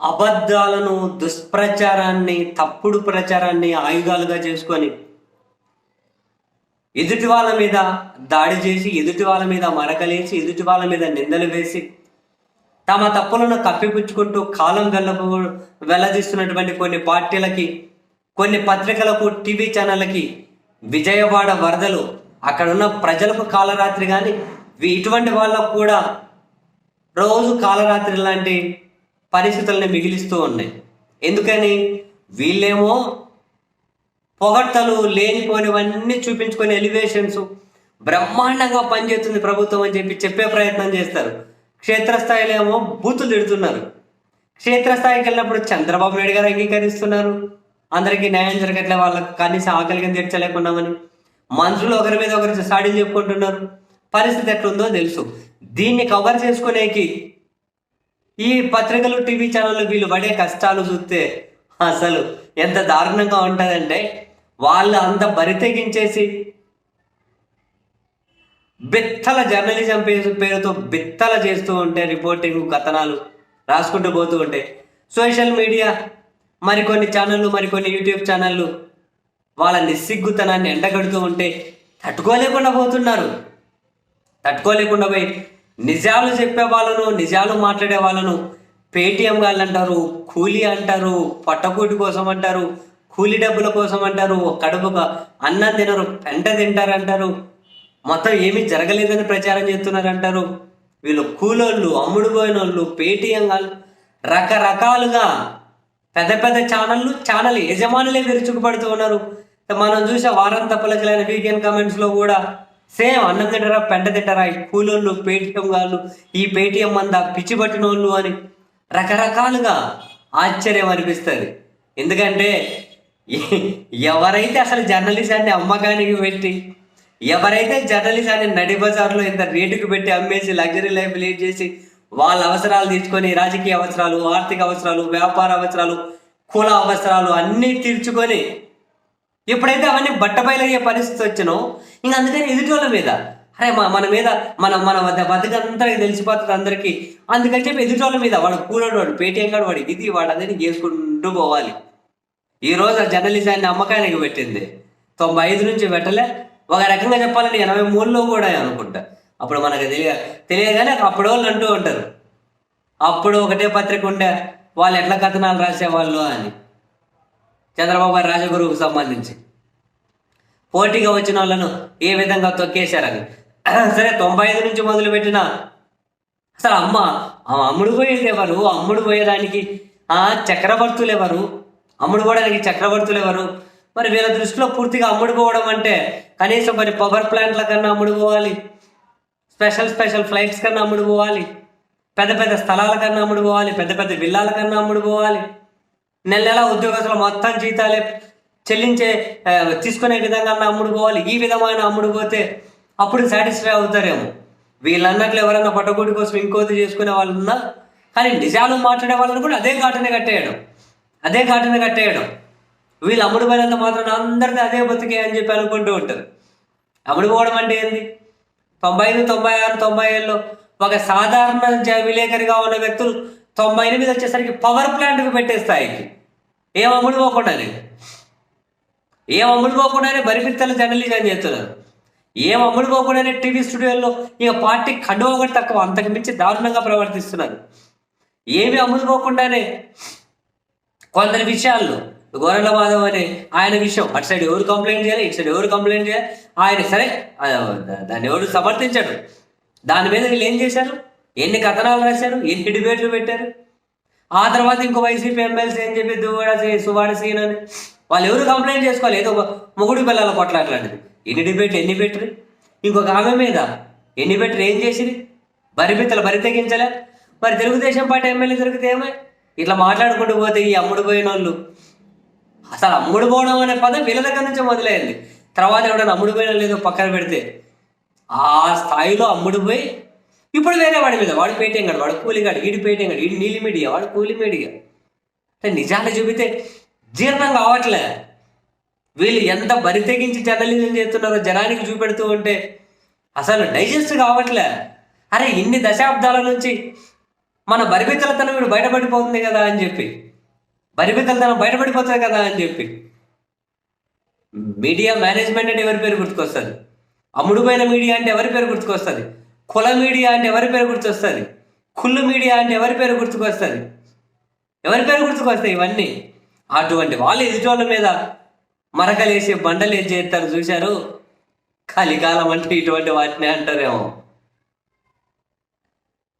అబద్ధాలను దుష్ప్రచారాన్ని తప్పుడు ప్రచారాన్ని ఆయుధాలుగా చేసుకొని ఎదుటి వాళ్ళ మీద దాడి చేసి ఎదుటి వాళ్ళ మీద మరకలేసి ఎదుటి వాళ్ళ మీద నిందలు వేసి తమ తప్పులను కప్పిపుచ్చుకుంటూ కాలం వెళ్ళబో వెళ్ళదీస్తున్నటువంటి కొన్ని పార్టీలకి కొన్ని పత్రికలకు టీవీ ఛానళ్ళకి విజయవాడ వరదలు అక్కడున్న ప్రజలకు కాలరాత్రి కానీ ఇటువంటి వాళ్ళకు కూడా రోజు కాలరాత్రి లాంటి పరిస్థితుల్ని మిగిలిస్తూ ఉన్నాయి. ఎందుకని? వీళ్ళేమో పొగడ్తలు లేనిపోనివన్నీ చూపించుకొని ఎలివేషన్స్ బ్రహ్మాండంగా పనిచేస్తుంది ప్రభుత్వం అని చెప్పి చెప్పే ప్రయత్నం చేస్తారు. క్షేత్రస్థాయిలో ఏమో బూతులు తిడుతున్నారు. క్షేత్రస్థాయికి వెళ్ళినప్పుడు చంద్రబాబు నాయుడు గారు అంగీకరిస్తున్నారు. అందరికీ న్యాయం జరగట్లే వాళ్ళకి కనీసం ఆకలిగా తీర్చలేకున్నామని మనుషులు ఒకరి మీద ఒకరి సాడీలు చెప్పుకుంటున్నారు. పరిస్థితి ఎట్లుందో తెలుసు. దీన్ని కవర్ చేసుకునేకి ఈ పత్రికలు టీవీ ఛానళ్ళు వీళ్ళు పడే కష్టాలు చూస్తే అసలు ఎంత దారుణంగా ఉంటుందంటే వాళ్ళు అంత బరితెగించేసి బిత్తల జర్నలిజం పేరు పేరుతో బిత్తల చేస్తూ ఉంటే రిపోర్టింగ్ కథనాలు రాసుకుంటూ పోతూ ఉంటే సోషల్ మీడియా మరికొన్ని ఛానళ్ళు మరికొన్ని యూట్యూబ్ ఛానళ్ళు వాళ్ళ నిస్సిగ్గుతనాన్ని ఎండగడుతూ ఉంటే తట్టుకోలేకుండా పోతున్నారు. తట్టుకోలేకుండా పోయి నిజాలు చెప్పే వాళ్ళను నిజాలు మాట్లాడే వాళ్ళను పేటిఎం గాళ్ళు అంటారు కూలీ అంటారు పట్టకూటి కోసం అంటారు కూలీ డబ్బుల కోసం అంటారు కడుపుగా అన్నం తినరు పెంట తింటారు అంటారు మొత్తం ఏమీ జరగలేదని ప్రచారం చేస్తున్నారంటారు. వీళ్ళు కూలోళ్ళు అమ్ముడు పోయినోళ్ళు పేటిఎం గాళ్ళు రకరకాలుగా పెద్ద పెద్ద ఛానళ్ళు ఛానల్ యజమానులే విరుచుకుపడుతూ ఉన్నారు. మనం చూసే వారం తప్పలకలైన వీకెండ్ కామెంట్స్లో కూడా సేమ్ అన్నం తింటారా పెంట తింటారా ఈ కూలోళ్ళు పేటిఎం వాళ్ళు ఈ పేటిఎం అంతా పిచ్చి పట్టిన వాళ్ళు అని రకరకాలుగా ఆశ్చర్యం అనిపిస్తుంది. ఎందుకంటే ఎవరైతే అసలు జర్నలిజాన్ని అమ్మకానికి పెట్టి ఎవరైతే జర్నలిజాన్ని నడి బజార్లో ఇంత రేటుకు పెట్టి అమ్మేసి లగ్జరీ లైఫ్ లీడ్ చేసి వాళ్ళ అవసరాలు తీసుకొని రాజకీయ అవసరాలు ఆర్థిక అవసరాలు వ్యాపార అవసరాలు కుల అవసరాలు అన్నీ తీర్చుకొని ఎప్పుడైతే అవన్నీ బట్టబయలయ్యే పరిస్థితి వచ్చినో ఇంకా అందుకని ఎదుటోళ్ళ మీద. అరే మా మన మీద మన మన బతుకంతా తెలిసిపోతుంది అందరికీ. అందుకని చెప్పి ఎదుటోళ్ళ మీద వాడు కూడాడు వాడు పేటీఎం కాడు వాడు ఇది వాడు అదని చేసుకుంటూ పోవాలి. ఈ రోజు ఆ జర్నలిజాన్ని అమ్మకానికి పెట్టింది. తొంభై ఐదు నుంచి పెట్టలే. ఒక రకంగా చెప్పాలని ఎనభై మూడులో కూడా అనుకుంటా. అప్పుడు మనకు తెలియ తెలియదు కానీ అప్పుడు వాళ్ళు అంటూ ఉంటారు. అప్పుడు ఒకటే పత్రిక ఉండే వాళ్ళు ఎట్లా కథనాలు రాసేవాళ్ళు అని. చంద్రబాబు గారి రాజగురువుకు సంబంధించి. పోటీగా వచ్చిన వాళ్ళను ఏ విధంగా తొక్కేశారని సరే తొంభై ఐదు నుంచి మొదలుపెట్టిన అసలు అమ్మ అమ్ముడు పోయేది ఎవరు? అమ్ముడు పోయేదానికి ఆ చక్రవర్తులు ఎవరు? అమ్ముడు పోవడానికి చక్రవర్తులు ఎవరు? మరి వీళ్ళ దృష్టిలో పూర్తిగా అమ్ముడు పోవడం అంటే కనీసం మరి పవర్ ప్లాంట్ల కన్నా అమ్ముడు పోవాలి. స్పెషల్ స్పెషల్ ఫ్లైట్స్ కన్నా అమ్ముడు పోవాలి. పెద్ద పెద్ద స్థలాల కన్నా అమ్ముడు పోవాలి. పెద్ద పెద్ద విల్లాల కన్నా అమ్ముడు పోవాలి. నెల నెల ఉద్యోగస్తులు మొత్తం జీతాలే చెల్లించే తీసుకునే విధంగా అమ్ముడుకోవాలి ఈ విధమైన అమ్ముడు పోతే అప్పుడు సాటిస్ఫై అవుతారేమో. వీళ్ళన్నట్లు ఎవరైనా పట్టగొడి కోసం ఇంకోది చేసుకునే వాళ్ళు ఉన్నా కానీ నిజాలు మాట్లాడే వాళ్ళని కూడా అదే ఘాటనే కట్టేయడం. అదే ఘాటనే కట్టేయడం. వీళ్ళు అమ్ముడు పోయినంత మాత్రం అందరిది అదే బతికే అని చెప్పి అనుకుంటూ ఉంటారు. అమ్ముడు పోవడం అంటే ఏంది? తొంభై ఐదు తొంభై ఆరు తొంభై ఏళ్ళలో ఒక సాధారణ జ- విలేకరిగా ఉన్న వ్యక్తులు తొంభై ఎనిమిది వచ్చేసరికి పవర్ ప్లాంట్కి పెట్టే స్థాయికి ఏం అమ్ముడుపోకుండా లేదు. ఏం అమ్ముడు పోకుండానే బరిపిత్తలు జర్నలిజం చేస్తున్నారు ఏం అమ్ముడు పోకుండానే టీవీ స్టూడియోల్లో ఇక పార్టీ కండువ ఒకటి తక్కువ అంతకు మించి దారుణంగా ప్రవర్తిస్తున్నారు. ఏమి అమ్ముడు పోకుండానే కొందరి విషయాల్లో గోరెల మాధవ్ అనే ఆయన విషయం అటు సైడ్ ఎవరు కంప్లైంట్ చేయాలి ఇటు సైడ్ ఎవరు కంప్లైంట్ చేయాలి ఆయన సరే దాన్ని ఎవరు సమర్థించాడు దాని మీద వీళ్ళు ఏం చేశారు? ఎన్ని కథనాలు రాశారు? ఎన్ని డిబేట్లు పెట్టారు? ఆ తర్వాత ఇంకో వైసీపీ ఎమ్మెల్సీ అని చెప్పి దువ్వాడ సువాడ సీన్ అని వాళ్ళు ఎవరు కంప్లైంట్ చేసుకోవాలి? ఏదో మొగుడు పిల్లల కొట్లాట్లాంటిది ఎన్ని డిబేట్లు ఎన్ని పెట్టరు ఇంకొక ఆమె మీద ఎన్ని పెట్టరు ఏం చేసింది బరిపిత్తలు బరి తెగించలే మరి తెలుగుదేశం పార్టీ ఎమ్మెల్యే దొరికితే ఏమే? ఇట్లా మాట్లాడుకుంటూ పోతే ఈ అమ్ముడు పోయిన వాళ్ళు అసలు అమ్ముడు పోవడం అనే పదం వీళ్ళ దగ్గర నుంచి మొదలైంది. తర్వాత ఎవడైనా అమ్ముడు పోయిన లేదో పక్కన పెడితే ఆ స్థాయిలో అమ్ముడు పోయి ఇప్పుడు వేరే వాడి మీద వాడు పేటేం కాడు వాడు కూలిగాడు వీడి పేటేం కాడు వీడి నీలి మీడియా వాడు కూలి మీడియా అంటే నిజాలు చూపితే జీర్ణం కావట్లే. వీళ్ళు ఎంత బరి తెగించి జర్నలిజం చేస్తున్నారో జనానికి చూపెడుతూ ఉంటే అసలు డైజెస్ట్ కావట్లే. అరే ఇన్ని దశాబ్దాల నుంచి మన బరిబిత్తలతనం వీడు బయటపడిపోతుంది కదా అని చెప్పి. బరిబిత్తలతనం బయటపడిపోతుంది కదా అని చెప్పి. మీడియా మేనేజ్మెంట్ అంటే ఎవరి పేరు గుర్తుకొస్తుంది? అమ్ముడుపోయిన మీడియా అంటే ఎవరి పేరు గుర్తుకొస్తుంది? కుల మీడియా అంటే ఎవరి పేరు గుర్తొస్తుంది? కుళ్ళు మీడియా అంటే ఎవరి పేరు గుర్తుకొస్తుంది? ఎవరి పేరు గుర్తుకొస్తాయి ఇవన్నీ? అటువంటి వాళ్ళు ఎదుటోళ్ళ మీద మరకలేసి బండలేసి చేస్తారు చూశారు. కలికాలం అంటే ఇటువంటి వాటిని అంటారేమో.